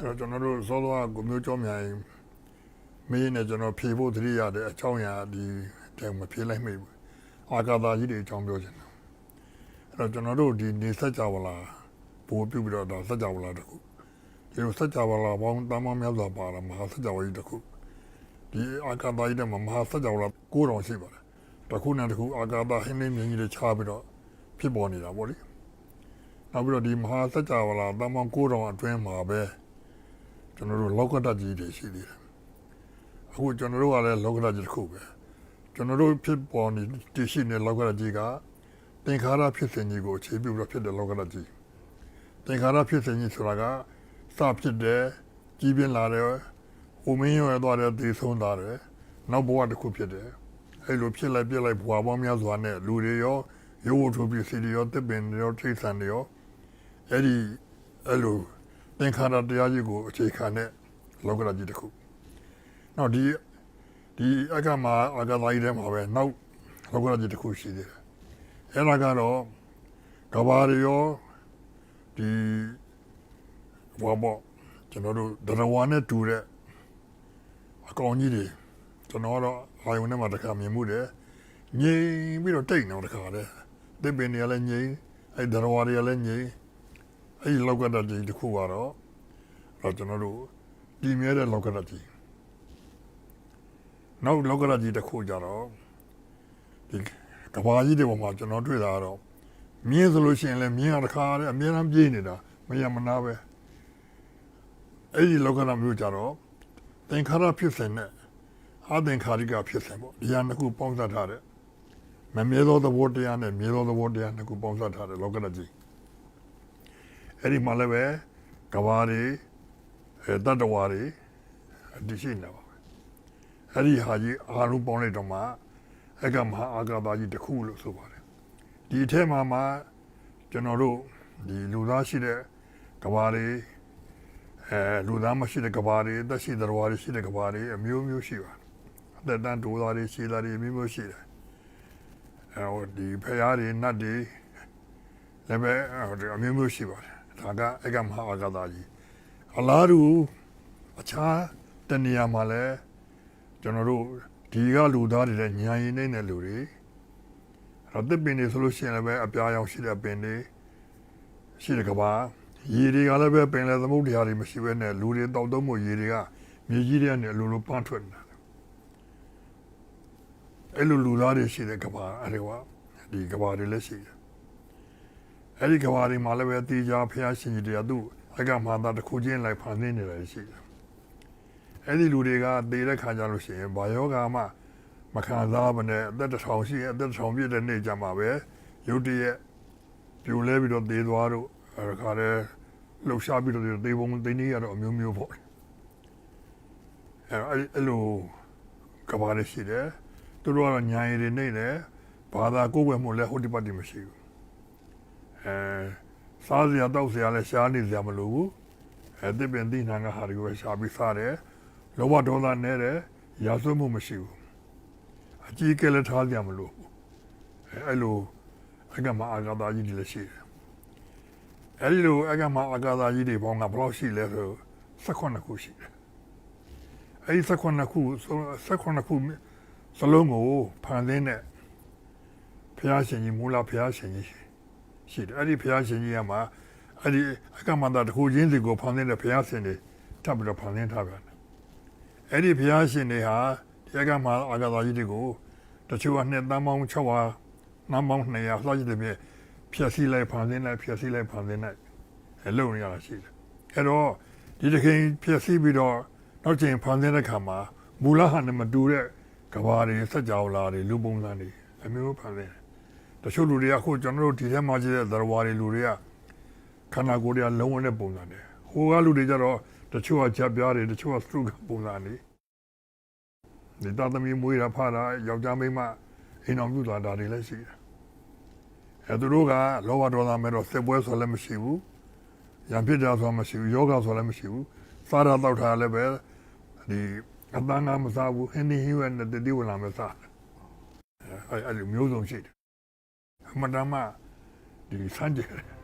အဲ့တော့ကျွန်တော်တို့စောစောကကိုမျိုးကျော်မြိုင်မင်းနဲ့ကျွန်တော်ဖြေဖို့တတိရတဲ့အကြောင်းအရာဒီတဲမဖြေလိုက်မိဘူးအာကာသာကြီးတွေအကြောင်းပြောချင်တယ်အဲ့တော့ကျွန်တော်တို့ဒီနေဆက်ကြဝလာပို့ပြုတ်ပြီးတော့ဒါဆက်ကြဝလာတခုဒီလိုဆက်ကြဝလာပေါင်းတမ်းမများစွာပါလာမဟာဆက်ကြဝဠာကြီးတခုဒီအာကာသာကြီးတဲ့မှာမဟာဆက်ကြဝလာ9တောင်ရှိပါတယ်တခုနဲ့တခုအာကာသာဟင်းလင်းမြင်းကြီးတွေခြားပြီးတော့ဖြစ်ပေါ်နေတာပေါ့လေနောက်ပြီးတော့ဒီမဟာဆက်ကြဝလာတမ်းပေါင်း9တောင်အတွင်းမှာပဲ ကျွန်တော်တို့လောကဓာတ်ကြီးတွေရှိသေးတယ်အခုကျွန်တော်တို့ကလည်းလောကဓာတ်ကြီးတစ်ခုပဲကျွန်တော်တို့ဖြစ်ပေါ်နေတည်ရှိနေတဲ့လောကဓာတ်ကြီးကသင်္ခါရဖြစ်စဉ်ကြီးကိုအခြေပြုပြီးတော့ဖြစ်တဲ့လောကဓာတ်ကြီးသင်္ခါရဖြစ်စဉ်ကြီးဆိုတာကစဖြစ်တယ်ကြီးပြင်းလာတယ်ဟိုမင်းရွယ်သွားတယ်သေဆုံးသွားတယ်နောက်ဘဝတစ်ခုဖြစ်တယ်အဲ့လိုဖြစ်လိုက်ပြက်လိုက်ဘဝပေါင်းများစွာနဲ့လူတွေရောရုပ်ဝတ္ထုပစ္စည်းတွေရောတစ်ပင်တွေရောထိတ်ဆန်တွေရောအဲ့ဒီအဲ့လို သင်္ခါရတရားကြီးကိုအခြေခံတဲ့လောကဓာတ်ကြီးတစ်ခု။နောက်ဒီဒီအကမှာအကသာကြီးထဲမှာပဲနောက်လောကဓာတ်ကြီးတစ်ခုရှိသေးတယ်။အဲဒါကတော့ကဘာရီရောဒီဘောဘောကျွန်တော်တို့ဒရဝါနဲ့တူတဲ့အကောင်ကြီးတွေကျွန်တော်ကတော့အာယုန်ထဲမှာတစ်ခါမြင်မှုတယ်ငြိမ်ပြီးတော့တိတ်နေတော့တစ်ခါလေသစ်ပင်တွေကလည်းငြိမ်အဲဒရဝါတွေကလည်းငြိမ် အဲ့ဒီလောက်ကတည်းကတစ်ခုကတော့တော့ကျွန်တော်တို့ဒီမြဲတဲ့လောက်ကတည်းကနောက်လောက်ကတည်းကတစ်ခုကြတော့ဒီကဘာကြီးတွေပေါ်မှာကျွန်တော်တွေ့တာကတော့မြင်းဆိုလို့ရှိရင်လည်းမြင်းကတစ်ခါတည်းအများအားပြေးနေတာမရမနာပဲအဲ့ဒီလောကဓာတ်မျိုးကြတော့သင်္ခါရဖြစ်စဉ်နဲ့အာသင်္ခါရိကဖြစ်စဉ်ပေါ့ဒီဟာနှစ်ခုပေါင်းစပ်ထားတဲ့မမြဲသောသဘောတရားနဲ့မြဲသောသဘောတရားနှစ်ခုပေါင်းစပ်ထားတဲ့လောကဓာတ်ကြီး အဲ့ဒီမှာလည်းပဲကဘာတွေအဲတတ္တဝါတွေအတရှိနေပါပဲအဲ့ဒီဟာကြီးအာရုံပေါင်းလိုက်တော့မှအကမဟာအာဂါသာကြီးတစ်ခုလို့ဆိုပါတယ်ဒီအထက်မှာမှကျွန်တော်တို့ဒီလူသားရှိတဲ့ကဘာတွေအဲလူသားမရှိတဲ့ကဘာတွေသက်ရှိတဲ့ဝါတွေရှိတဲ့ကဘာတွေအမျိုးမျိုးရှိပါတယ်အသက်တန်းဒိုးသားတွေရှိသားတွေအမျိုးမျိုးရှိတယ်အဲဟိုဒီဖရားတွေနတ်တွေလည်းပဲအမျိုးမျိုးရှိပါတယ် ဒါကအကမဟာအကသာကြီးအလားတူအခြားတနေရာမှာလည်းကျွန်တော်တို့ဒီကလူသားတွေလည်းညာရင်နေတဲ့လူတွေအဲ့တော့တစ်ပင်တွေဆိုလို့ရှိရင်လည်းပဲအပြားရောင်ရှိတဲ့ပင်တွေရှိတဲ့ကဘာရေတွေကလည်းပဲပင်လယ်သမုဒ္ဒရာတွေမရှိဘဲနဲ့လူတွေတောက်သုံးမှုရေတွေကမြေကြီးတွေနဲ့အလိုလိုပန်းထွက်နေတာအဲ့လိုလူသားတွေရှိတဲ့ကဘာအဲ့ဒီကဒီကဘာတွေလည်းရှိတယ် အဲ့ဒီကဘာတွေမှာလည်းပဲတေချာဖျားရှင်ကြီးတွေကသူ့အကမာတာတစ်ခုချင်းလိုက်ဖန်ဆင်းနေတယ်ရှိတယ်။အဲ့ဒီလူတွေကတေတဲ့ခါကြလို့ရှိရင်ဘာယောဂါမှမခံစားဘဲနဲ့အသက်တစ်ထောင်ရှိရင်အသက်တစ်ထောင်ပြည့်တဲ့နေ့ကြမှာပဲရုတ်တရက်ပြိုလဲပြီးတော့သေသွားတော့အဲ့ခါလဲလှုပ်ရှားပြီးတော့သေပုံသေနည်းရတော့အမျိုးမျိုးပေါ့။အဲ့အဲ့အဲ့လိုကဘာတွေရှိတယ်။သူတို့ကတော့ညာရည်တွေနေတယ်ဘာသာကိုယ်ွယ်မှုလည်းဟိုဒီပတ်တိမရှိဘူး။ အဲစားစရာတောက်စရာလည်းရှားနေစရာမလိုဘူးအဲတစ်ပင်တိနာကဟာတွေကိုပဲရှားပြီးစားတယ်လောဘဒေါသနဲ့တယ်ရာဇဝမှုမရှိဘူးအကြီးကလေးထားစရာမလိုဘူးအဲအဲ့လိုအကမအာဂါသာကြီးတွေလည်းရှိတယ်အဲ့ဒီလိုအကမအာဂါသာကြီးတွေပေါင်းကဘယ်လောက်ရှိလဲဆို18ခုရှိတယ်အဲ့ဒီ18ခု18ခုစလုံးကိုဖန်သင်းတဲ့ဘုရားရှင်ကြီးမူလဘုရားရှင်ကြီး ရှိတယ်အဲ့ဒီဘုရားရှင်ကြီးကမှအဲ့ဒီအကမန္တတစ်ခုချင်းစီကိုဖန်ဆင်းတဲ့ဘုရားရှင်တွေထပ်ပြီးတော့ဖန်ဆင်းထားပြန်တယ်အဲ့ဒီဘုရားရှင်တွေဟာဒီအကမအာဂသာကြီးတွေကိုတချို့ကနှစ်တန်းပေါင်း6ပါနန်းပေါင်း200စသဖြင့်ဖြည့်ဆည်းလိုက်ဖန်ဆင်းလိုက်ဖြည့်ဆည်းလိုက်ဖန်ဆင်းလိုက်အဲလုပ်နေရတာရှိတယ်အဲ့တော့ဒီတစ်ချိန်ဖြည့်ဆည်းပြီးတော့နောက်ချိန်ဖန်ဆင်းတဲ့ခါမှာမူလဟာနဲ့မတူတဲ့ကဘာတွေစัจ java လာတွေလူပုံစံတွေအမျိုးဖန်ဆင်းတယ် တချို့လူတွေကအခုကျွန်တော်တို့ဒီထဲမှာရှိတဲ့သရဝါတွေလူတွေကခန္ဓာကိုယ်တွေကလုံးဝနဲ့ပုံစံတယ်ဟိုကလူတွေကြတော့တချို့ကချက်ပြားတွေတချို့ကစတုကပုံစံတွေဒီသားသမီးမွေးတာဖတာယောက်ျားမိန်းမအိမ်အောင်ပြုတာဒါတွေလည်းရှိတယ်အဲသူတို့ကလောဘဒေါသမဲ့တော့စစ်ပွဲဆိုလည်းမရှိဘူးရံဖြစ်ကြဆိုမရှိဘူးယောဂဆိုလည်းမရှိဘူးစားရတော့ထားလည်းပဲဒီအတန်းကမစားဘူးဟင်းဒီဟင်းဝဲနဲ့တတိဝလာမစားအဲအဲ့လိုမျိုးစုံရှိတယ် အမတမဒီစမ်းကြတယ်